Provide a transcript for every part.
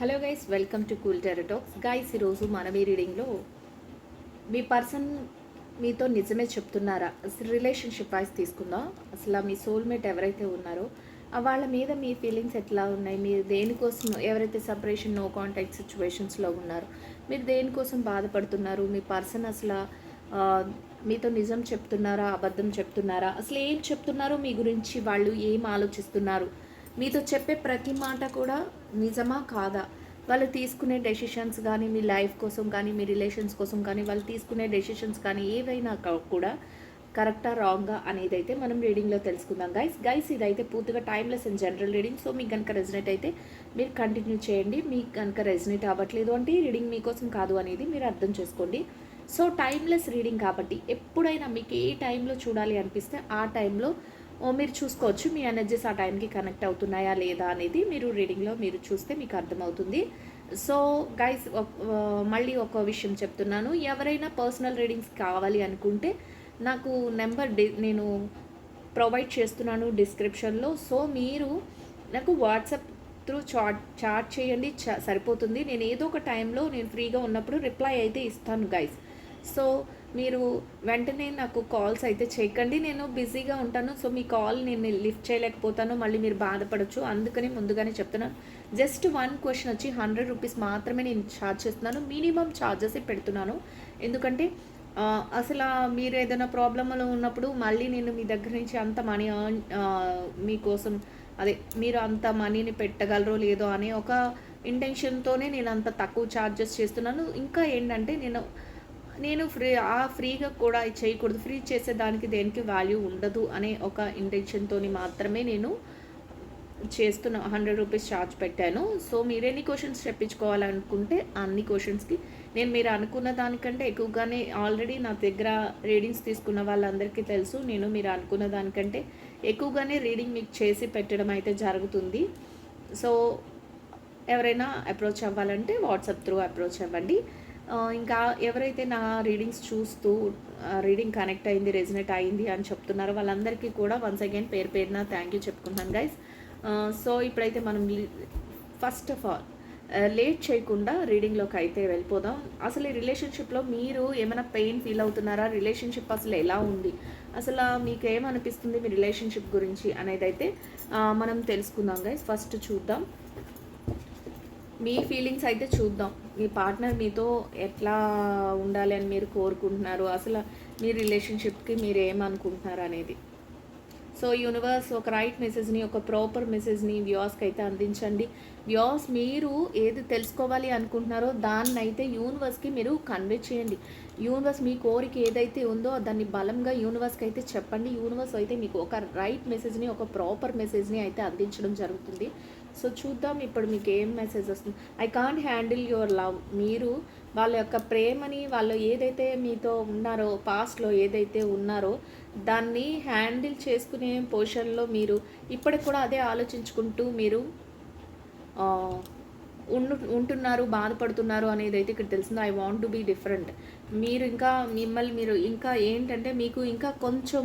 Hello guys welcome to cool tarot talks guys ఈరోజు మన మీ రీడింగ్లో మీ person మీతో నిజమే చెప్తున్నారా? అసలు రిలేషన్షిప్ వైజ్ తీసుకుందాం. అసలు మీ సోల్మేట్ ఎవరైతే ఉన్నారో వాళ్ళ మీద మీ ఫీలింగ్స్ ఎట్లా ఉన్నాయి? మీరు దేనికోసం ఎవరైతే సపరేషన్ నో కాంటాక్ట్ సిచ్యువేషన్స్లో ఉన్నారో మీరు దేనికోసం బాధపడుతున్నారు? మీ పర్సన్ అసలు మీతో నిజం చెప్తున్నారా? అబద్ధం చెప్తున్నారా? అసలు ఏం చెప్తున్నారో మీ గురించి వాళ్ళు ఏం ఆలోచిస్తున్నారు? మీతో చెప్పే ప్రతి మాట కూడా నిజమా కాదా? వాళ్ళు తీసుకునే డెసిషన్స్ కానీ మీ లైఫ్ కోసం కానీ మీ రిలేషన్స్ కోసం కానీ వాళ్ళు తీసుకునే డెసిషన్స్ కానీ ఏవైనా కూడా కరెక్టా రాంగా అనేది అయితే మనం రీడింగ్లో తెలుసుకుందాం. గైస్ గైస్ ఇదైతే పూర్తిగా timeless and general reading so మీకు కనుక రెజినేట్ అయితే మీరు కంటిన్యూ చేయండి. మీకు కనుక రెజినేట్ అవ్వట్లేదు అంటే ఈ రీడింగ్ మీకోసం కాదు అనేది మీరు అర్థం చేసుకోండి. సో టైమ్లెస్ రీడింగ్ కాబట్టి ఎప్పుడైనా మీకు ఏ టైంలో చూడాలి అనిపిస్తే ఆ టైంలో మీరు చూసుకోవచ్చు మీ ఎనర్జీస్ ఆ టైంకి కనెక్ట్ అవుతున్నాయా లేదా అనేది మీరు రీడింగ్లో మీరు చూస్తే మీకు అర్థమవుతుంది. సో గైస్ మళ్ళీ ఒక విషయం చెప్తున్నాను. ఎవరైనా పర్సనల్ రీడింగ్స్ కావాలి అనుకుంటే నాకు నెంబర్ డి నేను ప్రొవైడ్ చేస్తున్నాను డిస్క్రిప్షన్లో సో మీరు నాకు వాట్సాప్ త్రూ చాట్ చాట్ చేయండి చ- సరిపోతుంది. నేను ఏదో ఒక టైంలో నేను ఫ్రీగా ఉన్నప్పుడు రిప్లై అయితే ఇస్తాను గైస్ సో మీరు వెంటనే నాకు కాల్స్ అయితే చేయకండి. నేను బిజీగా ఉంటాను. సో మీ కాల్ నేను లిఫ్ట్ చేయలేకపోతాను. మళ్ళీ మీరు బాధపడచ్చు. అందుకని ముందుగానే చెప్తున్నాను. జస్ట్ వన్ క్వశ్చన్ వచ్చి హండ్రెడ్ రూపీస్ మాత్రమే నేను ఛార్జ్ చేస్తున్నాను. మినిమం ఛార్జెస్ పెడుతున్నాను. ఎందుకంటే అసలు మీరు ఏదైనా ప్రాబ్లంలో ఉన్నప్పుడు మళ్ళీ నేను మీ దగ్గర నుంచి అంత మనీ earn, మీకోసం అదే మీరు అంత మనీని పెట్టగలరో లేదో అనే ఒక ఇంటెన్షన్తోనే నేను అంత తక్కువ ఛార్జెస్ చేస్తున్నాను. ఇంకా ఏంటంటే నేను నేను ఫ్రీ ఆ ఫ్రీగా కూడా చేయకూడదు. ఫ్రీ చేసే దానికి దేనికి వాల్యూ ఉండదు అనే ఒక ఇంటెన్షన్తోని మాత్రమే నేను చేస్తున్న హండ్రెడ్ రూపీస్ ఛార్జ్ పెట్టాను. సో మీరు ఎన్ని క్వశ్చన్స్ చెప్పించుకోవాలనుకుంటే అన్ని క్వశ్చన్స్కి నేను మీరు అనుకున్న దానికంటే ఎక్కువగానే ఆల్రెడీ నా దగ్గర రీడింగ్స్ తీసుకున్న వాళ్ళందరికీ తెలుసు. నేను మీరు అనుకున్న దానికంటే ఎక్కువగానే రీడింగ్ మీకు చేసి పెట్టడం అయితే జరుగుతుంది. సో ఎవరైనా అప్రోచ్ అవ్వాలంటే వాట్సాప్ త్రూ అప్రోచ్ అవ్వండి. ఇంకా ఎవరైతే నా రీడింగ్స్ చూస్తూ రీడింగ్ కనెక్ట్ అయింది రెజినేట్ అయింది అని చెప్తున్నారో వాళ్ళందరికీ కూడా వన్స్ అగైన్ పేరు పేరున థ్యాంక్ యూ చెప్పుకుంటాను గైస్ సో ఇప్పుడైతే మనం ఫస్ట్ ఆఫ్ ఆల్ లేట్ చేయకుండా రీడింగ్లోకి అయితే వెళ్ళిపోదాం. అసలు ఈ రిలేషన్షిప్లో మీరు ఏమైనా పెయిన్ ఫీల్ అవుతున్నారా? రిలేషన్షిప్ అసలు ఎలా ఉంది? అసలు మీకు ఏమనిపిస్తుంది మీ రిలేషన్షిప్ గురించి అనేది అయితే మనం తెలుసుకుందాం గైస్ ఫస్ట్ చూద్దాం. మీ ఫీలింగ్స్ అయితే చూద్దాం. మీ పార్ట్నర్ మీతో ఎట్లా ఉండాలి అని మీరు కోరుకుంటున్నారు? అసలు మీ రిలేషన్షిప్కి మీరు ఏమనుకుంటున్నారు అనేది. సో యూనివర్స్ ఒక రైట్ మెసేజ్ని ఒక ప్రాపర్ మెసేజ్ని వ్యూస్కి అయితే అందించండి. వ్యూస్ మీరు ఏది తెలుసుకోవాలి అనుకుంటున్నారో దాన్ని అయితే యూనివర్స్కి మీరు కన్వే చేయండి. యూనివర్స్ మీ కోరిక ఏదైతే ఉందో దాన్ని బలంగా యూనివర్స్కి అయితే చెప్పండి. యూనివర్స్ అయితే మీకు ఒక రైట్ మెసేజ్ని ఒక ప్రాపర్ మెసేజ్ని అయితే అందించడం జరుగుతుంది. సో చూద్దాం ఇప్పుడు మీకు ఏం మెసేజ్ వస్తుంది. I can't handle your love మీరు వాళ్ళ యొక్క ప్రేమని వాళ్ళు ఏదైతే మీతో ఉన్నారో పాస్ట్లో ఏదైతే ఉన్నారో దాన్ని హ్యాండిల్ చేసుకునే పొజిషన్లో మీరు ఇప్పటికి కూడా అదే ఆలోచించుకుంటూ మీరు ఉండు ఉంటున్నారు బాధపడుతున్నారు అనేది అయితే ఇక్కడ తెలిసింది. I want to be different మీరు ఇంకా మిమ్మల్ని మీరు ఇంకా ఏంటంటే మీకు ఇంకా కొంచెం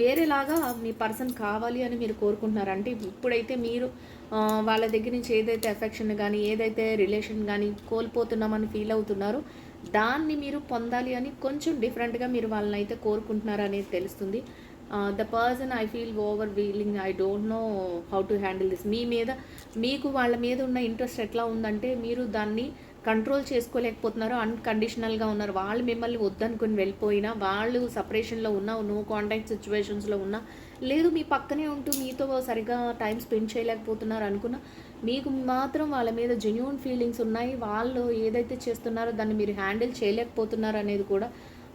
వేరేలాగా మీ పర్సన్ కావాలి అని మీరు కోరుకుంటున్నారంటే ఇప్పుడైతే మీరు వాళ్ళ దగ్గర నుంచి ఏదైతే ఎఫెక్షన్ కానీ ఏదైతే రిలేషన్ కానీ కోల్పోతున్నామని ఫీల్ అవుతున్నారో దాన్ని మీరు పొందాలి అని కొంచెం డిఫరెంట్గా మీరు వాళ్ళని అయితే కోరుకుంటున్నారు అనేది తెలుస్తుంది. The person I feel overwhelming I don't know how to handle this మీ మీద మీకు వాళ్ళ మీద ఉన్న ఇంట్రెస్ట్ ఎట్లా ఉందంటే మీరు దాన్ని కంట్రోల్ చేసుకోలేకపోతున్నారు అన్కండిషనల్గా ఉన్నారు. వాళ్ళు మిమ్మల్ని వద్దనుకుని వెళ్ళిపోయినా వాళ్ళు సపరేషన్లో ఉన్నా నో కాంటాక్ట్ సిచ్యువేషన్స్లో ఉన్నా లేదు మీ పక్కనే ఉంటూ మీతో సరిగా టైం స్పెండ్ చేయలేకపోతున్నారు అనుకున్నా మీకు మాత్రం వాళ్ళ మీద జెన్యున్ ఫీలింగ్స్ ఉన్నాయి. వాళ్ళు ఏదైతే చేస్తున్నారో దాన్ని మీరు హ్యాండిల్ చేయలేకపోతున్నారు అనేది కూడా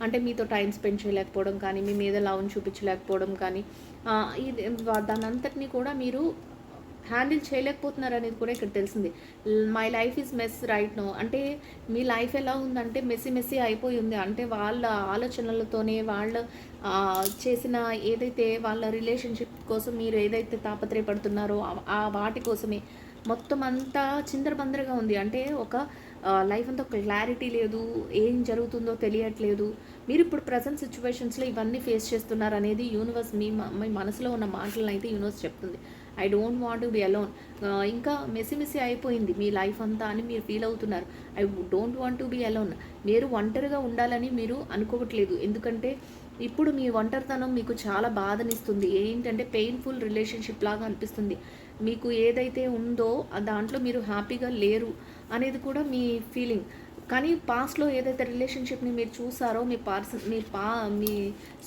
అంటే మీతో టైం స్పెండ్ చేయలేకపోవడం కానీ మీ మీద లవ్ని చూపించలేకపోవడం కానీ ఇది దాని అంతటినీ కూడా మీరు హ్యాండిల్ చేయలేకపోతున్నారు అనేది కూడా ఇక్కడ తెలిసింది. My life is mess right now. అంటే మీ లైఫ్ ఎలా ఉందంటే మెస్సి మెస్సి అయిపోయి ఉంది. అంటే వాళ్ళ ఆలోచనలతోనే వాళ్ళ చేసిన ఏదైతే వాళ్ళ రిలేషన్షిప్ కోసం మీరు ఏదైతే తాపత్రయపడుతున్నారో ఆ- వాటి కోసమే. మొత్తం అంతా చిందరబందరగా ఉంది. అంటే ఒక లైఫ్ అంతా క్లారిటీ లేదు. ఏం జరుగుతుందో తెలియట్లేదు. మీరు ఇప్పుడు ప్రజెంట్ సిచ్యువేషన్స్లో ఇవన్నీ ఫేస్ చేస్తున్నారు అనేది యూనివర్స్ మీ మీ మనసులో ఉన్న మాటలను అయితే యూనివర్స్ చెప్తుంది. I don't want to be alone ఇంకా మెస్సి అయిపోయింది మీ లైఫ్ అంతా అని మీరు ఫీల్ అవుతున్నారు. I don't want to be alone మీరు ఒంటరిగా ఉండాలని మీరు అనుకోవట్లేదు. ఎందుకంటే ఇప్పుడు మీ ఒంటరితనం మీకు చాలా బాధనిస్తుంది. ఏంటంటే పెయిన్ఫుల్ రిలేషన్షిప్ లాగా అనిపిస్తుంది. మీకు ఏదైతే ఉందో దాంట్లో మీరు హ్యాపీగా లేరు అనేది కూడా మీ ఫీలింగ్ కానీ పాస్ట్లో ఏదైతే రిలేషన్షిప్ని మీరు చూసారో మీ పర్సన్ మీ పా మీ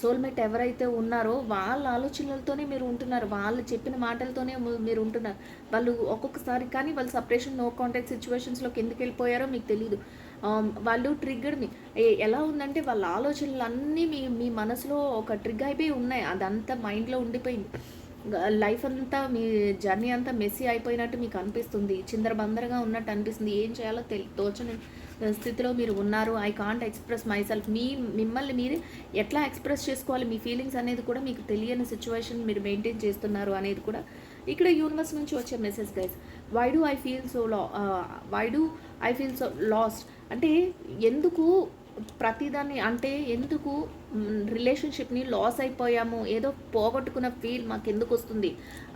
సోల్మేట్ ఎవరైతే ఉన్నారో వాళ్ళ ఆలోచనలతోనే మీరు ఉంటున్నారు. వాళ్ళు చెప్పిన మాటలతోనే మీరు ఉంటున్నారు. వాళ్ళు ఒక్కొక్కసారి కానీ వాళ్ళు సపరేషన్ నో కాంటాక్ట్ సిచ్యువేషన్స్లోకి ఎందుకు వెళ్ళిపోయారో మీకు తెలియదు వాళ్ళు ట్రిగ్గర్ మీ. ఎలా ఉందంటే వాళ్ళ ఆలోచనలు అన్నీ మీ మీ మనసులో ఒక ట్రిగ్ అయిపోయి ఉన్నాయి. అదంతా మైండ్లో ఉండిపోయింది. లైఫ్ అంతా మీ జర్నీ అంతా మెస్సీ అయిపోయినట్టు మీకు అనిపిస్తుంది. చిందరబందరగా ఉన్నట్టు అనిపిస్తుంది. ఏం చేయాలో తెలి తోచని స్థితిలో మీరు ఉన్నారు. I can't express myself మీ మిమ్మల్ని మీరు ఎట్లా ఎక్స్ప్రెస్ చేసుకోవాలి? మీ ఫీలింగ్స్ అనేది కూడా మీకు తెలియని సిచ్యువేషన్ మీరు మెయింటైన్ చేస్తున్నారు అనేది కూడా ఇక్కడ యూనివర్స్ నుంచి వచ్చే message guys why do I feel so law why do I feel so lost అంటే ఎందుకు ప్రతిదాన్ని అంటే ఎందుకు రిలేషన్షిప్ని లాస్ అయిపోయాము? ఏదో పోగొట్టుకున్న ఫీల్ మాకు ఎందుకు వస్తుంది?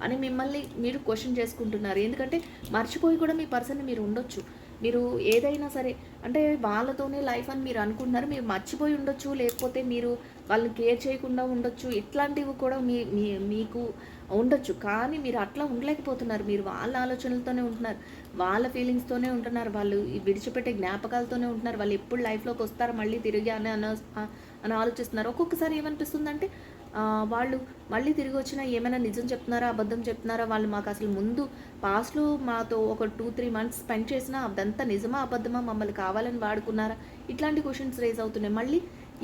అని మిమ్మల్ని మీరు క్వశ్చన్ చేసుకుంటున్నారు. ఎందుకంటే మర్చిపోయి కూడా మీ పర్సన్ మీరు ఉండొచ్చు. మీరు ఏదైనా సరే అంటే వాళ్ళతోనే లైఫ్ అని మీరు అనుకుంటున్నారు మీరు మర్చిపోయి ఉండొచ్చు లేకపోతే మీరు వాళ్ళని కేర్ చేయకుండా ఉండొచ్చు ఇట్లాంటివి కూడా మీ మీ మీకు ఉండొచ్చు. కానీ మీరు అట్లా ఉండలేకపోతున్నారు. మీరు వాళ్ళ ఆలోచనలతోనే ఉంటున్నారు వాళ్ళ ఫీలింగ్స్తోనే ఉంటున్నారు వాళ్ళు విడిచిపెట్టే జ్ఞాపకాలతోనే ఉంటున్నారు వాళ్ళు ఎప్పుడు లైఫ్లోకి వస్తారు మళ్ళీ తిరిగి అని అని ఆలోచిస్తున్నారు. ఒక్కొక్కసారి ఏమనిపిస్తుందంటే వాళ్ళు మళ్ళీ తిరిగి వచ్చినా ఏమైనా నిజం చెప్తున్నారా అబద్ధం చెప్తున్నారా? వాళ్ళు మాకు అసలు ముందు పాస్ట్లో మాతో ఒక టూ త్రీ మంత్స్ స్పెండ్ చేసినా అదంతా నిజమా అబద్ధమా? మమ్మల్ని కావాలని వాడుకున్నారా? ఇట్లాంటి క్వశ్చన్స్ రేజ్ అవుతున్నాయి. మళ్ళీ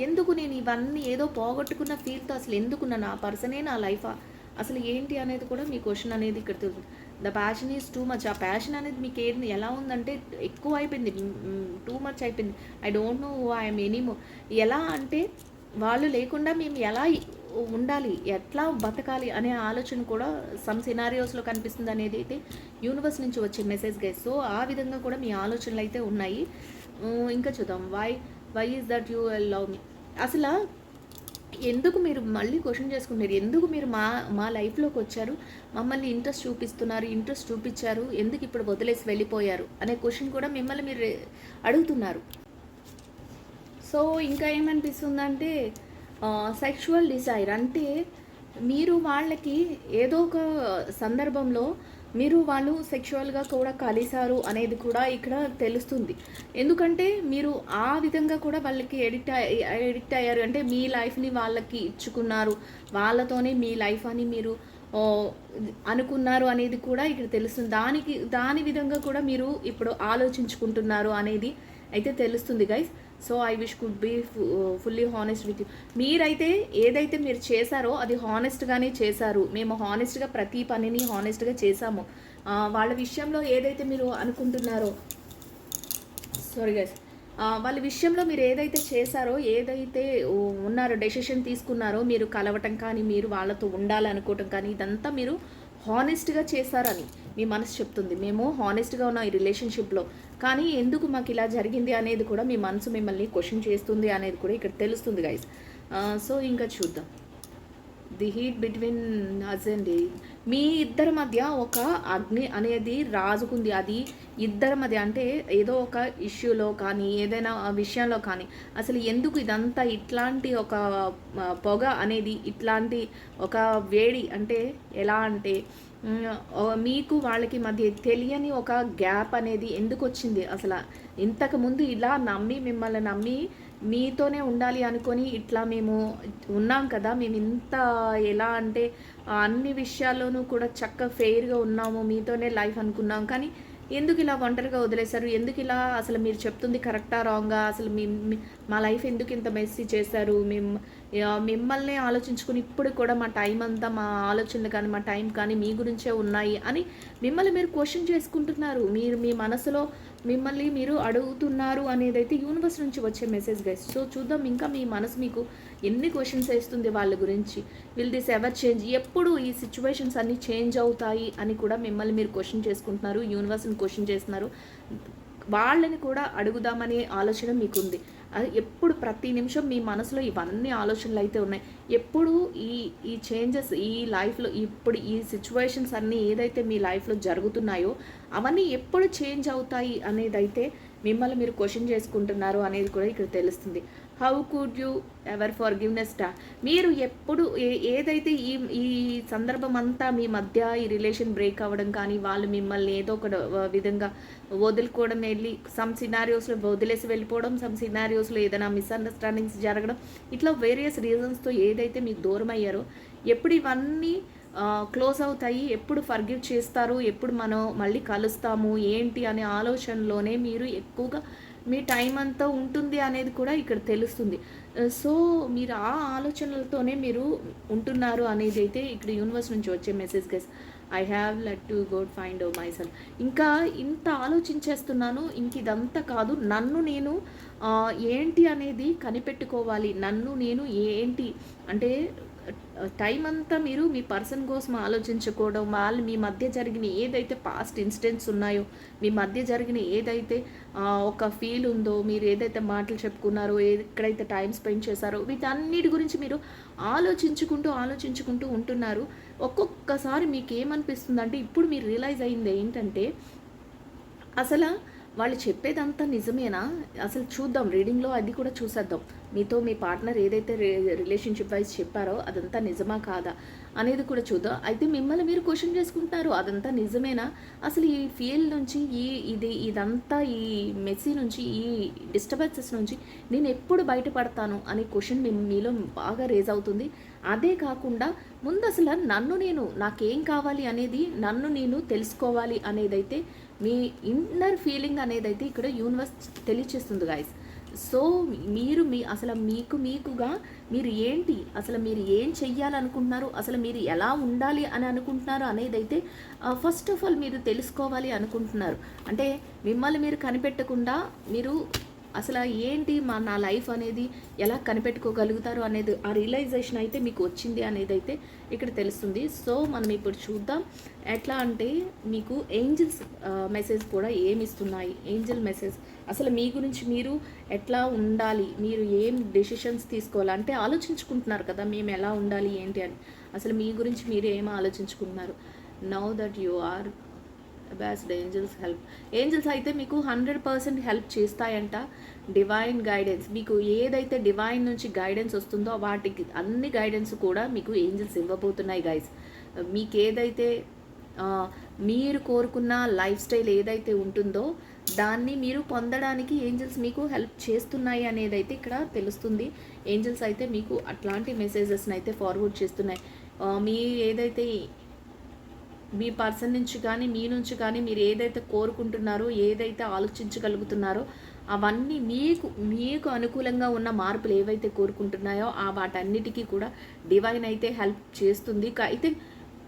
ఎందుకు నేను ఇవన్నీ ఏదో పోగొట్టుకున్న ఫీల్తో అసలు ఎందుకున్నా నా పర్సనే నా లైఫా అసలు ఏంటి అనేది కూడా మీ క్వశ్చన్ అనేది ఇక్కడ తెలుస్తుంది the passion is too much ఆ ప్యాషన్ అనేది మీకు ఏంది ఎలా ఉందంటే ఎక్కువ అయిపోయింది. టూ మచ్ అయిపోయింది. ఐ డోంట్ నో ఐఎమ్ ఎనీమో ఎలా అంటే వాళ్ళు లేకుండా మేము ఎలా ఉండాలి ఎట్లా బతకాలి అనే ఆలోచన కూడా సమ్ సినారియోస్లో కనిపిస్తుంది అనేది అయితే యూనివర్స్ నుంచి వచ్చే మెసేజ్ గైస్ సో ఆ విధంగా కూడా మీ ఆలోచనలు అయితే ఉన్నాయి. ఇంకా చూద్దాం. Why why is that you love me అసలు ఎందుకు మీరు మళ్ళీ క్వశ్చన్ చేసుకున్నారు? ఎందుకు మీరు మా మా లైఫ్లోకి వచ్చారు? మమ్మల్ని ఇంట్రెస్ట్ చూపిస్తున్నారు ఇంట్రెస్ట్ చూపించారు. ఎందుకు ఇప్పుడు వదిలేసి వెళ్ళిపోయారు? అనే క్వశ్చన్ కూడా మిమ్మల్ని మీరు అడుగుతున్నారు. సో ఇంకా ఏమనిపిస్తుందంటే సెక్షువల్ డిజైర్ అంటే మీరు వాళ్ళకి ఏదో ఒక సందర్భంలో మీరు వాళ్ళు సెక్షువల్గా కూడా కలిశారు అనేది కూడా ఇక్కడ తెలుస్తుంది. ఎందుకంటే మీరు ఆ విధంగా కూడా వాళ్ళకి ఎడిక్ట్ ఎడిక్ట్ అయ్యారు. అంటే మీ లైఫ్ని వాళ్ళకి ఇచ్చుకున్నారు. వాళ్ళతోనే మీ లైఫ్ అని మీరు అనుకున్నారు అనేది కూడా ఇక్కడ తెలుస్తుంది. దానికి దాని విధంగా కూడా మీరు ఇప్పుడు ఆలోచించుకుంటున్నారు అనేది అయితే తెలుస్తుంది guys so I wish could be fully honest with you. మీరైతే ఏదైతే మీరు చేశారో అది హానెస్ట్గానే చేశారు. మేము హానెస్ట్గా ప్రతి పనిని హానెస్ట్గా చేశాము. వాళ్ళ విషయంలో ఏదైతే మీరు అనుకుంటున్నారో సారీ గైస్ వాళ్ళ విషయంలో మీరు ఏదైతే చేశారో ఏదైతే ఉన్నారో డెసిషన్ తీసుకున్నారో మీరు కలవటం కానీ మీరు వాళ్ళతో ఉండాలనుకోవటం కానీ ఇదంతా మీరు హానెస్ట్గా చేశారని మీ మనసు చెప్తుంది. మేము హానెస్ట్గా ఉన్న ఈ రిలేషన్షిప్లో కానీ ఎందుకు మాకు ఇలా జరిగింది అనేది కూడా మీ మనసు మిమ్మల్ని క్వశ్చన్ చేస్తుంది అనేది కూడా ఇక్కడ తెలుస్తుంది గైస్ సో ఇంకా చూద్దాం. The heat between us and మీ ఇద్దరి మధ్య ఒక అగ్ని అనేది రాజుకుంది. అది ఇద్దరి మధ్య అంటే ఏదో ఒక ఇష్యూలో కానీ ఏదైనా విషయంలో కానీ అసలు ఎందుకు ఇదంతా ఇట్లాంటి ఒక పొగ అనేది ఇట్లాంటి ఒక వేడి అంటే ఎలా అంటే మీకు వాళ్ళకి మధ్య తెలియని ఒక గ్యాప్ అనేది ఎందుకు వచ్చింది? అసలు ఇంతకుముందు ఇలా నమ్మి మిమ్మల్ని నమ్మి మీతోనే ఉండాలి అనుకొని ఇట్లా మేము ఉన్నాం కదా మేము ఇంత ఎలా అంటే అన్ని విషయాల్లోనూ కూడా చక్క ఫెయిర్గా ఉన్నాము మీతోనే లైఫ్ అనుకున్నాం. కానీ ఎందుకు ఇలా ఒంటరిగా వదిలేశారు? ఎందుకు ఇలా అసలు మీరు చెప్తుంది కరెక్టా రాంగా అసలు మీ మా లైఫ్ ఎందుకు ఇంత మెస్సీ చేశారు? మేము మిమ్మల్ని ఆలోచించుకుని ఇప్పుడు కూడా మా టైం అంతా మా ఆలోచనలు కానీ మా టైం కానీ మీ గురించే ఉన్నాయి అని మిమ్మల్ని మీరు క్వశ్చన్ చేసుకుంటున్నారు. మీరు మీ మనసులో మిమ్మల్ని మీరు అడుగుతున్నారు అనేది అయితే యూనివర్స్ నుంచి వచ్చే మెసేజ్ గైస్ సో చూద్దాం ఇంకా మీ మనసు మీకు ఎన్ని క్వశ్చన్స్ వేస్తుంది వాళ్ళ గురించి. విల్ దిస్ ఎవర్ చేంజ్ ఎప్పుడు ఈ సిచ్యువేషన్స్ అన్నీ చేంజ్ అవుతాయి అని కూడా మిమ్మల్ని మీరు క్వశ్చన్ చేసుకుంటున్నారు. యూనివర్స్ని క్వశ్చన్ చేస్తున్నారు. వాళ్ళని కూడా అడుగుదామనే ఆలోచన మీకుంది. అది ఎప్పుడు ప్రతి నిమిషం మీ మనసులో ఇవన్నీ ఆలోచనలు అయితే ఉన్నాయి. ఎప్పుడు ఈ ఈ చేంజెస్ ఈ లైఫ్లో ఇప్పుడు ఈ సిచ్యువేషన్స్ అన్నీ ఏదైతే మీ లైఫ్లో జరుగుతున్నాయో అవన్నీ ఎప్పుడు చేంజ్ అవుతాయి అనేది అయితే మిమ్మల్ని మీరు క్వశ్చన్ చేసుకుంటున్నారు అనేది కూడా ఇక్కడ తెలుస్తుంది. How could you ever forgiveness మీరు ఎప్పుడు ఏ- ఏదైతే ఈ ఈ సందర్భం అంతా మీ మధ్య ఈ రిలేషన్ బ్రేక్ అవ్వడం కానీ వాళ్ళు మిమ్మల్ని ఏదో ఒక విధంగా వదులుకోవడం వెళ్ళి సమ్ సినారియోస్లో వదిలేసి వెళ్ళిపోవడం సమ్ సినారియోస్లో ఏదైనా మిస్అండర్స్టాండింగ్స్ జరగడం ఇట్లా వేరియస్ రీజన్స్తో ఏదైతే మీకు దూరం అయ్యారో ఎప్పుడు ఇవన్నీ క్లోజ్ అవుతాయి ఎప్పుడు ఫర్గివ్ చేస్తారు ఎప్పుడు మనం మళ్ళీ కలుస్తాము ఏంటి అనే ఆలోచనలోనే మీరు ఎక్కువగా మీ టైం అంతా ఉంటుంది అనేది కూడా ఇక్కడ తెలుస్తుంది. సో మీరు ఆ ఆలోచనలతోనే మీరు ఉంటున్నారు అనేది అయితే ఇక్కడ యూనివర్స్ నుంచి వచ్చే message guys I have let to go find myself ఇంకా ఇంత ఆలోచించేస్తున్నాను ఇంక ఇదంతా కాదు. నన్ను నేను ఏంటి అనేది కనిపెట్టుకోవాలి. నన్ను నేను ఏంటి? అంటే టైం అంతా మీరు మీ పర్సన్ కోసం ఆలోచించుకోవడం వాళ్ళు మీ మధ్య జరిగిన ఏదైతే పాస్ట్ ఇన్సిడెంట్స్ ఉన్నాయో మీ మధ్య జరిగిన ఏదైతే ఒక ఫీల్ ఉందో మీరు ఏదైతే మాటలు చెప్పుకున్నారో ఎక్కడైతే టైం స్పెండ్ చేశారో వీటన్నిటి గురించి మీరు ఆలోచించుకుంటూ ఆలోచించుకుంటూ ఉంటున్నారు. ఒక్కొక్కసారి మీకు ఏమనిపిస్తుంది అంటే ఇప్పుడు మీరు రియలైజ్ అయింది ఏంటంటే అసలు వాళ్ళు చెప్పేదంతా నిజమేనా? అసలు చూద్దాం రీడింగ్లో అది కూడా చూసేద్దాం. మీతో మీ పార్ట్నర్ ఏదైతే రిలేషన్షిప్ వైజ్ చెప్పారో అదంతా నిజమా కాదా అనేది కూడా చూద్దాం. అయితే మిమ్మల్ని మీరు క్వశ్చన్ చేసుకుంటారు అదంతా నిజమేనా? అసలు ఈ ఫీల్ నుంచి ఈ ఇది ఇదంతా ఈ మెస్సీ నుంచి ఈ డిస్టర్బెన్సెస్ నుంచి నేను ఎప్పుడు బయటపడతాను అనే క్వశ్చన్ మీ మీలో బాగా రేజ్ అవుతుంది. అదే కాకుండా ముందు అసలు నన్ను నేను నాకేం కావాలి అనేది నన్ను నేను తెలుసుకోవాలి అనేదైతే మీ ఇన్నర్ ఫీలింగ్ అనేది అయితే ఇక్కడ యూనివర్స్ తెలియచేస్తుంది గాయస్ సో మీరు మీ అసలు మీకు మీకుగా మీరు ఏంటి? అసలు మీరు ఏం చెయ్యాలనుకుంటున్నారు? అసలు మీరు ఎలా ఉండాలి అని అనుకుంటున్నారు అనేది అయితే ఫస్ట్ ఆఫ్ ఆల్ మీరు తెలుసుకోవాలి అనుకుంటున్నారు. అంటే మిమ్మల్ని మీరు కనిపెట్టకుండా మీరు అసలు ఏంటి మా నా లైఫ్ అనేది ఎలా కనిపెట్టుకోగలుగుతారు అనేది ఆ రియలైజేషన్ అయితే మీకు వచ్చింది అనేది అయితే ఇక్కడ తెలుస్తుంది. సో మనం ఇప్పుడు చూద్దాం. ఎట్లా అంటే మీకు ఏంజిల్స్ మెసేజ్ కూడా ఏమి ఇస్తున్నాయి? ఏంజిల్ మెసేజ్ అసలు మీ గురించి మీరు ఎట్లా ఉండాలి? మీరు ఏం డెసిషన్స్ తీసుకోవాలి? అంటే ఆలోచించుకుంటున్నారు కదా మేము ఎలా ఉండాలి ఏంటి అని. అసలు మీ గురించి మీరు ఏం ఆలోచించుకుంటున్నారు? Now that you are best angels help angels అయితే మీకు హండ్రెడ్ పర్సెంట్ హెల్ప్ చేస్తాయంట. డివైన్ గైడెన్స్ మీకు ఏదైతే డివైన్ నుంచి గైడెన్స్ వస్తుందో వాటికి అన్ని గైడెన్స్ కూడా మీకు ఏంజల్స్ ఇవ్వబోతున్నాయి గైస్ మీకు ఏదైతే మీరు కోరుకున్న లైఫ్ స్టైల్ ఏదైతే ఉంటుందో దాన్ని మీరు పొందడానికి ఏంజల్స్ మీకు హెల్ప్ చేస్తున్నాయి అనేది అయితే ఇక్కడ తెలుస్తుంది. ఏంజల్స్ అయితే మీకు అట్లాంటి మెసేజెస్ని అయితే ఫార్వర్డ్ చేస్తున్నాయి. మీ ఏదైతే మీ పర్సన్ నుంచి కానీ మీ నుంచి కానీ మీరు ఏదైతే కోరుకుంటున్నారో ఏదైతే ఆలోచించగలుగుతున్నారో అవన్నీ మీకు మీకు అనుకూలంగా ఉన్న మార్పులు ఏవైతే కోరుకుంటున్నాయో ఆ వాటన్నిటికీ కూడా డివైన్ అయితే హెల్ప్ చేస్తుంది. అయితే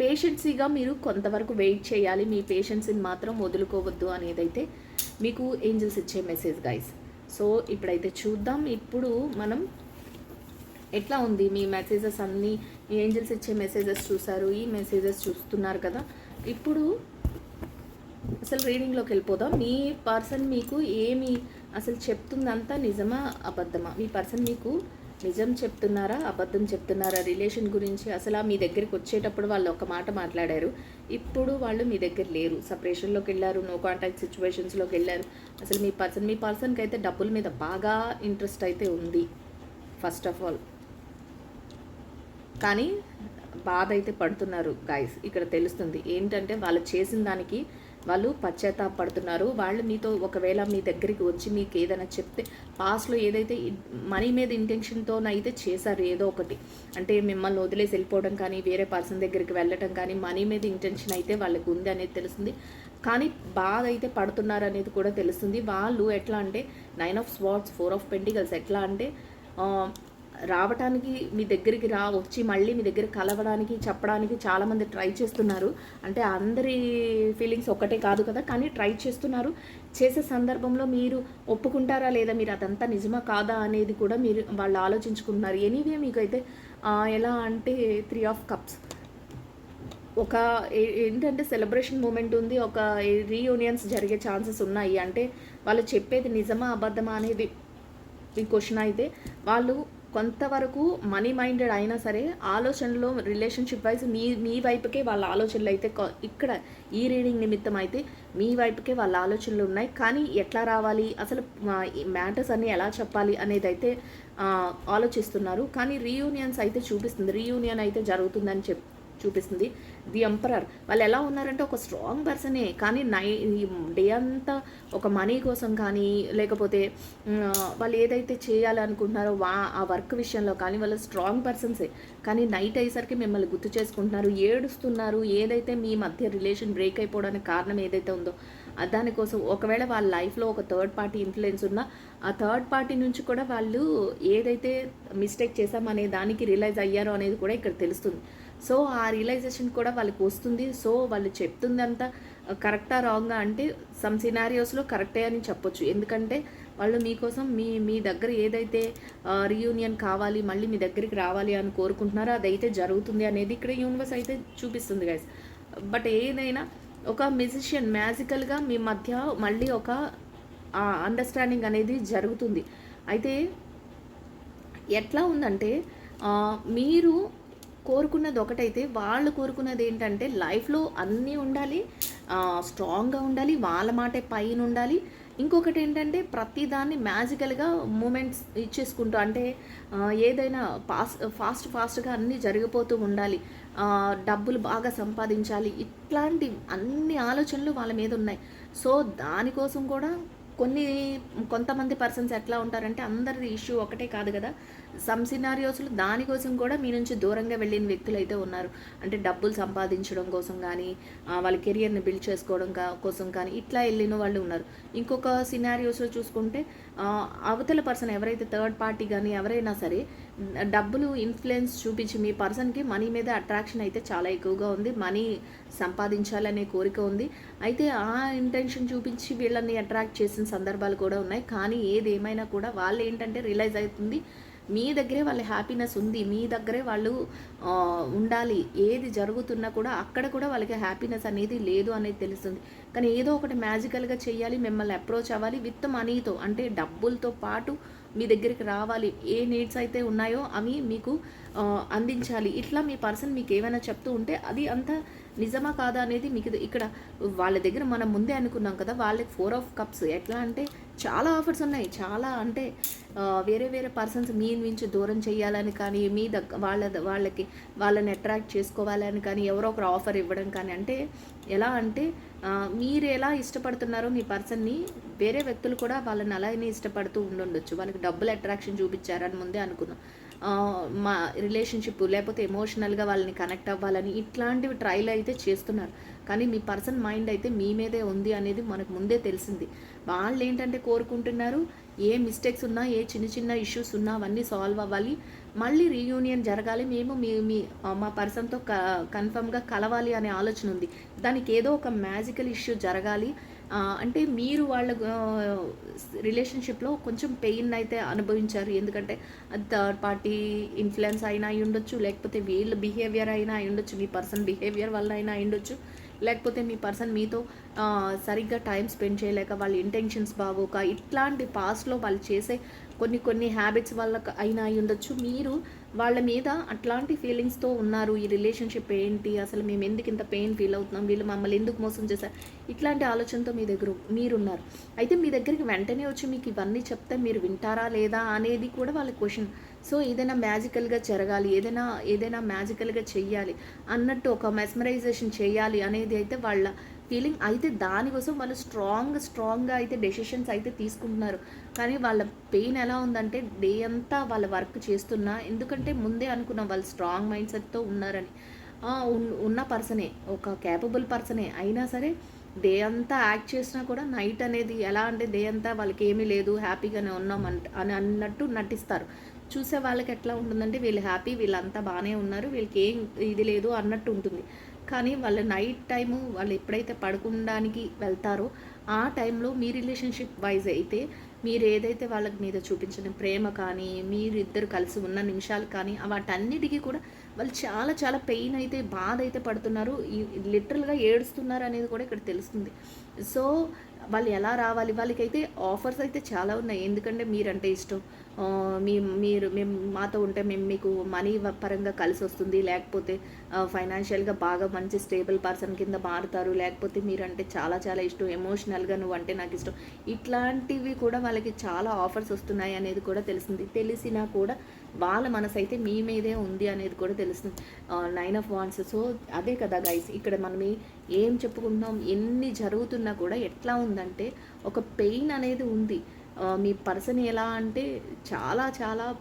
పేషెన్సీగా మీరు కొంతవరకు వెయిట్ చేయాలి. మీ పేషెన్సీని మాత్రం వదులుకోవద్దు అనేది అయితే మీకు ఏంజల్స్ ఇచ్చే మెసేజ్ గైస్ సో ఇప్పుడైతే చూద్దాం. ఇప్పుడు మనం ఎట్లా ఉంది? మీ మెసేజెస్ అన్నీ ఏంజల్స్ ఇచ్చే మెసేజెస్ చూసారు ఈ మెసేజెస్ చూస్తున్నారు కదా. ఇప్పుడు అసలు రీడింగ్లోకి వెళ్ళిపోదాం. మీ పర్సన్ మీకు ఏమి అసలు చెప్తుందంతా నిజమా అబద్ధమా? మీ పర్సన్ మీకు నిజం చెప్తున్నారా అబద్ధం చెప్తున్నారా? రిలేషన్ గురించి అసలు మీ దగ్గరికి వచ్చేటప్పుడు వాళ్ళు ఒక మాట మాట్లాడారు. ఇప్పుడు వాళ్ళు మీ దగ్గర లేరు. సపరేషన్లోకి వెళ్ళారు నో కాంటాక్ట్ సిచ్యువేషన్స్లోకి వెళ్ళారు. అసలు మీ పర్సన్ మీ పర్సన్కి అయితే డబ్బుల మీద బాగా ఇంట్రెస్ట్ అయితే ఉంది. ఫస్ట్ ఆఫ్ ఆల్ కానీ బాధ అయితే పడుతున్నారు గాయస్ ఇక్కడ తెలుస్తుంది ఏంటంటే వాళ్ళు చేసిన దానికి వాళ్ళు పశ్చాత్తాపడుతున్నారు. వాళ్ళు మీతో ఒకవేళ మీ దగ్గరికి వచ్చి మీకు ఏదైనా చెప్తే పాస్ట్లో ఏదైతే మనీ మీద ఇంటెన్షన్తోనైతే చేశారు ఏదో ఒకటి. అంటే మిమ్మల్ని వదిలేసి వెళ్ళిపోవడం కానీ వేరే పర్సన్ దగ్గరికి వెళ్ళటం కానీ మనీ మీద ఇంటెన్షన్ అయితే వాళ్ళకు ఉంది అనేది తెలుస్తుంది. కానీ బాధ అయితే పడుతున్నారు అనేది కూడా తెలుస్తుంది. వాళ్ళు ఎట్లా అంటే nine of swords four of pentacles ఎట్లా అంటే రావటానికి మీ దగ్గరికి రా వచ్చి మళ్ళీ మీ దగ్గర కలవడానికి చెప్పడానికి చాలామంది ట్రై చేస్తున్నారు. అంటే అందరి ఫీలింగ్స్ ఒక్కటే కాదు కదా కానీ ట్రై చేస్తున్నారు. చేసే సందర్భంలో మీరు ఒప్పుకుంటారా లేదా మీరు అదంతా నిజమా కాదా అనేది కూడా మీరు వాళ్ళు ఆలోచించుకుంటున్నారు. ఎనీవే మీకైతే ఎలా అంటే త్రీ ఆఫ్ కప్స్. ఒక ఏంటంటే సెలబ్రేషన్ మూమెంట్ ఉంది ఒక రీయూనియన్స్ జరిగే ఛాన్సెస్ ఉన్నాయి. అంటే వాళ్ళు చెప్పేది నిజమా అబద్ధమా అనేది ఈ క్వశ్చన్ అయితే వాళ్ళు కొంతవరకు మనీ మైండెడ్ అయినా సరే ఆలోచనలో రిలేషన్షిప్ వైజ్ మీ మీ వైపుకే వాళ్ళ ఆలోచనలు అయితే ఇక్కడ ఈ రీడింగ్ నిమిత్తం అయితే మీ వైపుకే వాళ్ళ ఆలోచనలు ఉన్నాయి. కానీ ఎట్లా రావాలి? అసలు మ్యాటర్స్ అన్ని ఎలా చెప్పాలి అనేది అయితే ఆలోచిస్తున్నారు. కానీ రీయూనియన్స్ అయితే చూపిస్తుంది. రీయూనియన్ అయితే జరుగుతుందని చెప్ చూపిస్తుంది. ది ఎంపరర్ వాళ్ళు ఎలా ఉన్నారంటే ఒక స్ట్రాంగ్ పర్సనే కానీ నై డే అంతా ఒక మనీ కోసం కానీ లేకపోతే వాళ్ళు ఏదైతే చేయాలనుకుంటున్నారో వా ఆ వర్క్ విషయంలో కానీ వాళ్ళు స్ట్రాంగ్ పర్సన్సే కానీ నైట్ అయ్యేసరికి మిమ్మల్ని గుర్తు చేసుకుంటున్నారు ఏడుస్తున్నారు ఏదైతే మీ మధ్య రిలేషన్ బ్రేక్ అయిపోవడానికి కారణం ఏదైతే ఉందో దానికోసం. ఒకవేళ వాళ్ళ లైఫ్లో ఒక థర్డ్ పార్టీ ఇన్ఫ్లుయెన్స్ ఉన్నా ఆ థర్డ్ పార్టీ నుంచి కూడా వాళ్ళు ఏదైతే మిస్టేక్ చేశామనే దానికి రియలైజ్ అయ్యారో అనేది కూడా ఇక్కడ తెలుస్తుంది. సో ఆ రియలైజేషన్ కూడా వాళ్ళకి వస్తుంది. సో వాళ్ళు చెప్తుందంతా కరెక్టా రాంగా అంటే సమ్ సినారియోస్లో కరెక్టే అని చెప్పొచ్చు. ఎందుకంటే వాళ్ళు మీకోసం మీ మీ దగ్గర ఏదైతే రీయూనియన్ కావాలి మళ్ళీ మీ దగ్గరికి రావాలి అని కోరుకుంటున్నారో అదైతే జరుగుతుంది అనేది ఇక్కడ యూనివర్స్ అయితే చూపిస్తుంది గైస్ బట్ ఏదైనా ఒక మ్యూజిషియన్ మ్యాజికల్గా మీ మధ్య మళ్ళీ ఒక అండర్స్టాండింగ్ అనేది జరుగుతుంది. అయితే ఎట్లా ఉందంటే మీరు కోరుకున్నది ఒకటైతే వాళ్ళు కోరుకున్నది ఏంటంటే లైఫ్లో అన్నీ ఉండాలి స్ట్రాంగ్గా ఉండాలి వాళ్ళ మాటే పైన ఉండాలి. ఇంకొకటి ఏంటంటే ప్రతిదాన్ని మ్యాజికల్గా మూమెంట్స్ ఇచ్చేసుకుంటూ అంటే ఏదైనా పాస్ ఫాస్ట్ ఫాస్ట్గా అన్నీ జరిగిపోతూ ఉండాలి. డబ్బులు బాగా సంపాదించాలి. ఇట్లాంటి అన్ని ఆలోచనలు వాళ్ళ మీద ఉన్నాయి. సో దానికోసం కూడా కొన్ని కొంతమంది పర్సన్స్ ఎట్లా ఉంటారంటే అందరి ఇష్యూ ఒకటే కాదు కదా. సమ్ సినారియోస్లో దానికోసం కూడా మీ నుంచి దూరంగా వెళ్ళిన వ్యక్తులు అయితే ఉన్నారు. అంటే డబ్బులు సంపాదించడం కోసం కానీ వాళ్ళ కెరియర్ని బిల్డ్ చేసుకోవడం కా- కోసం కానీ ఇట్లా వెళ్ళిన వాళ్ళు ఉన్నారు. ఇంకొక సినారియోస్లో చూసుకుంటే అవతల పర్సన్ ఎవరైతే థర్డ్ పార్టీ కానీ ఎవరైనా సరే డబ్బులు ఇన్ఫ్లుయెన్స్ చూపించి మీ పర్సన్కి మనీ మీద అట్రాక్షన్ అయితే చాలా ఎక్కువగా ఉంది. మనీ సంపాదించాలనే కోరిక ఉంది. అయితే ఆ ఇంటెన్షన్ చూపించి వీళ్ళని అట్రాక్ట్ చేసిన సందర్భాలు కూడా ఉన్నాయి. కానీ ఏది ఏమైనా కూడా వాళ్ళు ఏంటంటే రియలైజ్ అవుతుంది. మీ దగ్గరే వాళ్ళ హ్యాపీనెస్ ఉంది మీ దగ్గరే వాళ్ళు ఉండాలి ఏది జరుగుతున్నా కూడా అక్కడ కూడా వాళ్ళకి హ్యాపీనెస్ అనేది లేదు అనేది తెలుస్తుంది. కానీ ఏదో ఒకటి మ్యాజికల్గా చేయాలి మిమ్మల్ని అప్రోచ్ అవ్వాలి విత్ మనీతో అంటే డబ్బులతో పాటు మీ దగ్గరికి రావాలి. ఏ నీడ్స్ అయితే ఉన్నాయో అవి మీకు అందించాలి. ఇట్లా మీ పర్సన్ మీకు ఏమైనా చెప్తూ ఉంటే అది అంత నిజమా కాదా అనేది మీకు ఇక్కడ వాళ్ళ దగ్గర మనం ముందే అనుకున్నాం కదా వాళ్ళకి ఫోర్ ఆఫ్ కప్స్ ఎట్లా అంటే చాలా ఆఫర్స్ ఉన్నాయి. చాలా అంటే వేరే వేరే పర్సన్స్ మీ నుంచి దూరం చేయాలని కానీ మీ దగ్గర వాళ్ళ వాళ్ళకి వాళ్ళని అట్రాక్ట్ చేసుకోవాలని కానీ ఎవరో ఒకరు ఆఫర్ ఇవ్వడం కానీ అంటే ఎలా అంటే మీరు ఎలా ఇష్టపడుతున్నారో మీ పర్సన్ని వేరే వ్యక్తులు కూడా వాళ్ళని అలానే ఇష్టపడుతూ ఉండుండొచ్చు వాళ్ళకి డబ్బులు అట్రాక్షన్ చూపించారని ముందే అనుకున్నాం. మా రిలేషన్షిప్ లేకపోతే ఎమోషనల్గా వాళ్ళని కనెక్ట్ అవ్వాలని ఇట్లాంటివి ట్రైల్ అయితే చేస్తున్నారు. కానీ మీ పర్సన్ మైండ్ అయితే మీ మీదే ఉంది అనేది మనకు ముందే తెలిసింది. వాళ్ళు ఏంటంటే కోరుకుంటున్నారు? ఏ మిస్టేక్స్ ఉన్నా ఏ చిన్న చిన్న ఇష్యూస్ ఉన్నా అవన్నీ సాల్వ్ అవ్వాలి. మళ్ళీ రీయూనియన్ జరగాలి. మేము మీ మీ మా పర్సన్తో క కన్ఫర్మ్గా కలవాలి అనే ఆలోచన ఉంది. దానికి ఏదో ఒక మ్యాజికల్ ఇష్యూ జరగాలి. అంటే మీరు వాళ్ళ రిలేషన్షిప్లో కొంచెం పెయిన్ అయితే అనుభవించారు. ఎందుకంటే థర్డ్ పార్టీ ఇన్ఫ్లుయెన్స్ అయినా అయి ఉండొచ్చు. లేకపోతే వీళ్ళ బిహేవియర్ అయినా అయి ఉండొచ్చు. మీ పర్సన్ బిహేవియర్ వల్ల అయినా అయి ఉండొచ్చు. లేకపోతే మీ పర్సన్ మీతో సరిగ్గా టైం స్పెండ్ చేయలేక వాళ్ళ ఇంటెన్షన్స్ బాగోక ఇట్లాంటి పాస్ట్లో వాళ్ళు చేసే కొన్ని కొన్ని హ్యాబిట్స్ వల్ల అయినా అయి ఉండొచ్చు. మీరు వాళ్ళ మీద అట్లాంటి ఫీలింగ్స్తో ఉన్నారు. ఈ రిలేషన్షిప్ ఏంటి? అసలు మేము ఎందుకు ఇంత పెయిన్ ఫీల్ అవుతున్నాం? వీళ్ళు మమ్మల్ని ఎందుకు మోసం చేశారు? ఇట్లాంటి ఆలోచనతో మీ దగ్గర మీరున్నారు. అయితే మీ దగ్గరికి వెంటనే వచ్చి మీకు ఇవన్నీ చెప్తే మీరు వింటారా లేదా అనేది కూడా వాళ్ళ క్వశ్చన్ సో ఏదైనా మ్యాజికల్గా జరగాలి ఏదైనా ఏదైనా మ్యాజికల్గా చెయ్యాలి అన్నట్టు ఒక మెస్మరైజేషన్ చేయాలి అనేది అయితే వాళ్ళ ఫీలింగ్. అయితే దానికోసం వాళ్ళు స్ట్రాంగ్ స్ట్రాంగ్గా అయితే డెసిషన్స్ అయితే తీసుకుంటున్నారు. కానీ వాళ్ళ పెయిన్ ఎలా ఉందంటే డే అంతా వాళ్ళ వర్క్ చేస్తున్నా ఎందుకంటే ముందే అనుకున్నాం వాళ్ళు స్ట్రాంగ్ మైండ్ సెట్తో ఉన్నారని. ఉన్న పర్సనే ఒక క్యాపబుల్ పర్సనే అయినా సరే డే అంతా యాక్ట్ చేసినా కూడా నైట్ అనేది ఎలా అంటే డే అంతా వాళ్ళకి ఏమీ లేదు హ్యాపీగానే ఉన్నాం అంట అని అన్నట్టు నటిస్తారు. చూసే వాళ్ళకి ఎట్లా ఉంటుందంటే వీళ్ళు హ్యాపీ వీళ్ళంతా బాగానే ఉన్నారు వీళ్ళకి ఏం ఇది లేదు అన్నట్టు ఉంటుంది. కానీ వాళ్ళ నైట్ టైము వాళ్ళు ఎప్పుడైతే పడుకోవడానికి వెళ్తారో ఆ టైంలో మీ రిలేషన్షిప్ వైజ్ అయితే మీరు ఏదైతే వాళ్ళ మీద చూపించిన ప్రేమ కానీ మీరు ఇద్దరు కలిసి ఉన్న నిమిషాలు కానీ వాటన్నిటికీ కూడా వాళ్ళు చాలా చాలా పెయిన్ అయితే బాధ అయితే పడుతున్నారు. లిటరల్గా ఏడుస్తున్నారు అనేది కూడా ఇక్కడ తెలుస్తుంది. సో వాళ్ళు ఎలా రావాలి? వాళ్ళకైతే ఆఫర్స్ అయితే చాలా ఉన్నాయి. ఎందుకంటే మీరంటే ఇష్టం. మీ మీరు మేము మాతో ఉంటే మేము మీకు మనీ పరంగా కలిసి వస్తుంది. లేకపోతే ఫైనాన్షియల్గా బాగా మంచి స్టేబుల్ పర్సన్ కింద మారుతారు. లేకపోతే మీరంటే చాలా చాలా ఇష్టం. ఎమోషనల్గా నువ్వు అంటే నాకు ఇష్టం. ఇట్లాంటివి కూడా వాళ్ళకి చాలా ఆఫర్స్ వస్తున్నాయి అనేది కూడా తెలిసింది తెలిసినా కూడా వాళ్ళ మనసు అయితే మీ మీదే ఉంది అనేది కూడా తెలుస్తుంది. నైన్ ఆఫ్ వాన్స్ సో అదే కదా గైస్ ఇక్కడ మనం ఏం చెప్పుకుంటున్నాం? ఎన్ని జరుగుతున్నా కూడా ఎట్లా ఉందంటే ఒక పెయిన్ అనేది ఉంది. మీ పర్సన్ ఎలా అంటే చాలా చాలా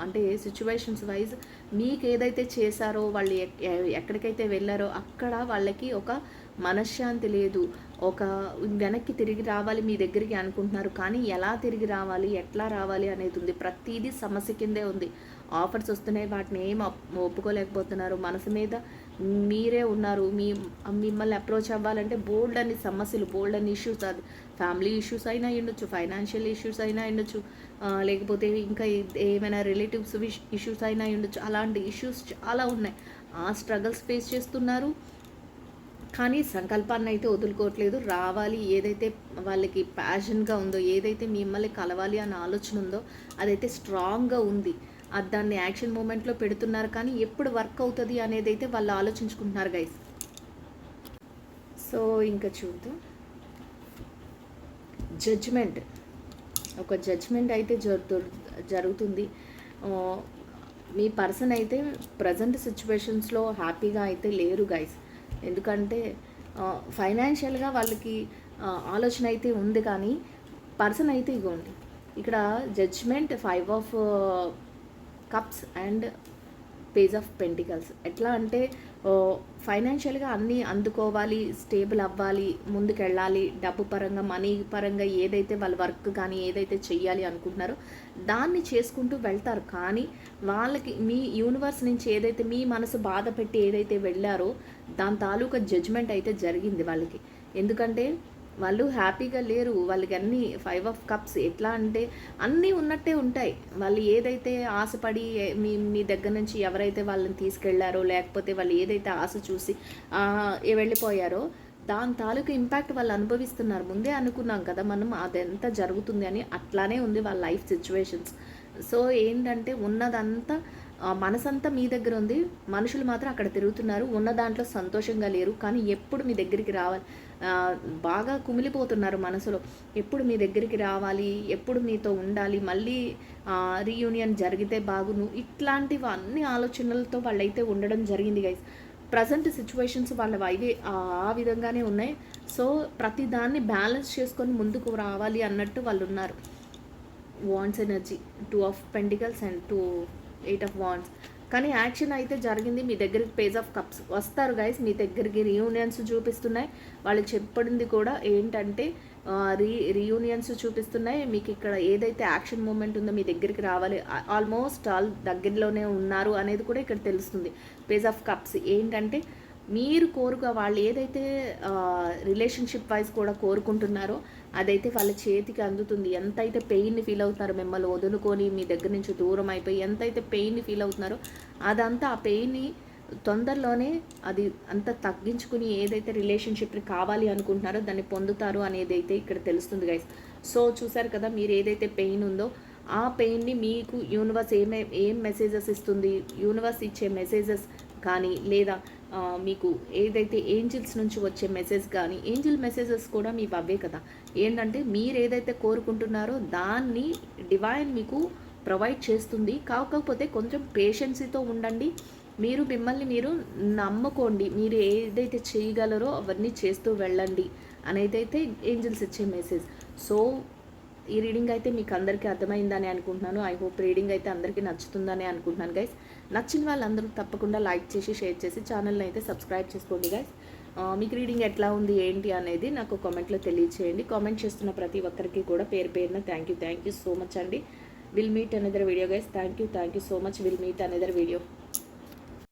అంటే సిచ్యువేషన్స్ వైజ్ మీకు ఏదైతే చేశారో వాళ్ళు ఎక్- ఎక్కడికైతే వెళ్ళారో అక్కడ వాళ్ళకి ఒక మనశ్శాంతి లేదు. ఒక వెనక్కి తిరిగి రావాలి మీ దగ్గరికి అనుకుంటున్నారు. కానీ ఎలా తిరిగి రావాలి ఎట్లా రావాలి అనేది ఉంది. ప్రతిదీ సమస్య కిందే ఉంది. ఆఫర్స్ వస్తున్నాయి వాటిని ఏం ఒప్పుకోలేకపోతున్నారు. మనసు మీద మీరే ఉన్నారు. మీ మిమ్మల్ని అప్రోచ్ అవ్వాలంటే బోల్డ్ అన్ని సమస్యలు బోల్డ్ అన్ని ఇష్యూస్ అది. ఫ్యామిలీ ఇష్యూస్ అయినా ఉండొచ్చు ఫైనాన్షియల్ ఇష్యూస్ అయినా ఉండొచ్చు లేకపోతే ఇంకా ఏమైనా రిలేటివ్స్ ఇష్యూస్ అయినా ఉండొచ్చు అలాంటి ఇష్యూస్ చాలా ఉన్నాయి. ఆ స్ట్రగల్స్ ఫేస్ చేస్తున్నారు. కానీ సంకల్పాన్ని అయితే వదులుకోవట్లేదు. రావాలి ఏదైతే వాళ్ళకి ప్యాషన్గా ఉందో ఏదైతే మిమ్మల్ని కలవాలి అన్న ఆలోచన ఉందో అదైతే స్ట్రాంగ్గా ఉంది. అది దాన్ని యాక్షన్ మూమెంట్లో పెడుతున్నారు కానీ ఎప్పుడు వర్క్ అవుతుంది అనేది అయితే వాళ్ళు ఆలోచించుకుంటున్నారు గైస్ సో ఇంకా చూద్దాం. జడ్జ్మెంట్ ఒక జడ్జ్మెంట్ అయితే జరుగుతు జరుగుతుంది. మీ పర్సన్ అయితే ప్రజెంట్ సిచ్యువేషన్స్లో హ్యాపీగా అయితే లేరు గైస్ ఎందుకంటే ఫైనాన్షియల్గా వాళ్ళకి ఆలోచన అయితే ఉంది కానీ పర్సన్ అయితే ఇగోండి ఇక్కడ judgement five of cups and page of pentacles ఎట్లా అంటే ఫైనాన్షియల్గా అన్నీ అందుకోవాలి స్టేబుల్ అవ్వాలి ముందుకెళ్ళాలి డబ్బు పరంగా మనీ పరంగా ఏదైతే వాళ్ళ వర్క్ కానీ ఏదైతే చెయ్యాలి అనుకుంటున్నారో దాన్ని చేసుకుంటూ వెళ్తారు. కానీ వాళ్ళకి మీ యూనివర్స్ నుంచి ఏదైతే మీ మనసు బాధ పెట్టి ఏదైతే వెళ్ళారో దాని తాలూకా జడ్జ్మెంట్ అయితే జరిగింది వాళ్ళకి. ఎందుకంటే వాళ్ళు హ్యాపీగా లేరు. వాళ్ళకి అన్ని ఫైవ్ ఆఫ్ కప్స్ ఎట్లా అంటే అన్నీ ఉన్నట్టే ఉంటాయి. వాళ్ళు ఏదైతే ఆశపడి మీ మీ దగ్గర నుంచి ఎవరైతే వాళ్ళని తీసుకెళ్ళారో లేకపోతే వాళ్ళు ఏదైతే ఆశ చూసి వెళ్ళిపోయారో దాని తాలూకు ఇంపాక్ట్ వాళ్ళు అనుభవిస్తున్నారు. ముందే అనుకున్నాం కదా మనం అదెంత జరుగుతుంది అని అట్లానే ఉంది వాళ్ళ లైఫ్ సిచ్యువేషన్స్ సో ఏంటంటే ఉన్నదంతా మనసంతా మీ దగ్గర ఉంది. మనుషులు మాత్రం అక్కడ తిరుగుతున్నారు. ఉన్న దాంట్లో సంతోషంగా లేరు. కానీ ఎప్పుడు మీ దగ్గరికి రావాలి. బాగా కుమిలిపోతున్నారు మనసులో. ఎప్పుడు మీ దగ్గరికి రావాలి? ఎప్పుడు మీతో ఉండాలి? మళ్ళీ రీయూనియన్ జరిగితే బాగును ఇట్లాంటివి అన్ని ఆలోచనలతో వాళ్ళైతే ఉండడం జరిగింది గైస్ ప్రజెంట్ సిచ్యువేషన్స్ వాళ్ళ ఇవే ఆ విధంగానే ఉన్నాయి. సో ప్రతి దాన్ని బ్యాలెన్స్ చేసుకొని ముందుకు రావాలి అన్నట్టు వాళ్ళు ఉన్నారు wands energy two of pentacles and two eight of wands కానీ యాక్షన్ అయితే జరిగింది. మీ దగ్గరికి పేజ్ ఆఫ్ కప్స్ వస్తారు గైస్ మీ దగ్గరికి రీయూనియన్స్ చూపిస్తున్నాయి. వాళ్ళు చెప్పింది కూడా ఏంటంటే రీ రీయూనియన్స్ చూపిస్తున్నాయి. మీకు ఇక్కడ ఏదైతే యాక్షన్ మూమెంట్ ఉందో మీ దగ్గరికి రావాలి. ఆల్మోస్ట్ ఆల్ దగ్గరలోనే ఉన్నారు అనేది కూడా ఇక్కడ తెలుస్తుంది. పేజ్ ఆఫ్ కప్స్ ఏంటంటే మీరు కోరుగా వాళ్ళు ఏదైతే రిలేషన్షిప్ వైజ్ కూడా కోరుకుంటున్నారో అదైతే వాళ్ళ చేతికి అందుతుంది. ఎంతైతే పెయిన్ని ఫీల్ అవుతున్నారో మిమ్మల్ని వదులుకొని మీ దగ్గర నుంచి దూరం అయిపోయి ఎంతైతే పెయిన్ని ఫీల్ అవుతున్నారో అదంతా ఆ పెయిన్ని తొందరలోనే అది అంత తగ్గించుకుని ఏదైతే రిలేషన్షిప్ని కావాలి అనుకుంటున్నారో దాన్ని పొందుతారు అనేది అయితే ఇక్కడ తెలుస్తుంది గైస్ సో చూసారు కదా మీరు ఏదైతే పెయిన్ ఉందో ఆ పెయిన్ని మీకు యూనివర్స్ ఏమే ఏం మెసేజెస్ ఇస్తుంది? యూనివర్స్ ఇచ్చే మెసేజెస్ కానీ లేదా మీకు ఏదైతే ఏంజిల్స్ నుంచి వచ్చే మెసేజ్ కానీ ఏంజిల్ మెసేజెస్ కూడా మీ అవే కదా. ఏంటంటే మీరు ఏదైతే కోరుకుంటున్నారో దాన్ని డివైన్ మీకు ప్రొవైడ్ చేస్తుంది. కాకపోతే కొంచెం పేషెన్సీతో ఉండండి. మీరు మిమ్మల్ని మీరు నమ్ముకోండి. మీరు ఏదైతే చేయగలరో అవన్నీ చేస్తూ వెళ్ళండి. అనేది అయితే ఏంజిల్స్ ఇచ్చే మెసేజ్. సో ఈ రీడింగ్ అయితే మీకు అందరికీ అర్థమైందని అనుకుంటున్నాను. ఐ హోప్ రీడింగ్ అయితే అందరికీ నచ్చుతుందని అనుకుంటున్నాను గైస్. నచ్చిన వాళ్ళందరూ తప్పకుండా లైక్ చేసి షేర్ చేసి ఛానల్ని అయితే సబ్స్క్రైబ్ చేసుకోండి గైస్ మీకు రీడింగ్ ఎట్లా ఉంది ఏంటి అనేది నాకు కామెంట్లో తెలియచేయండి. కామెంట్ చేస్తున్న ప్రతి ఒక్కరికి కూడా పేరు పేరున thank you thank you so much అండి. Will meet another video guys thank you thank you so much will meet another video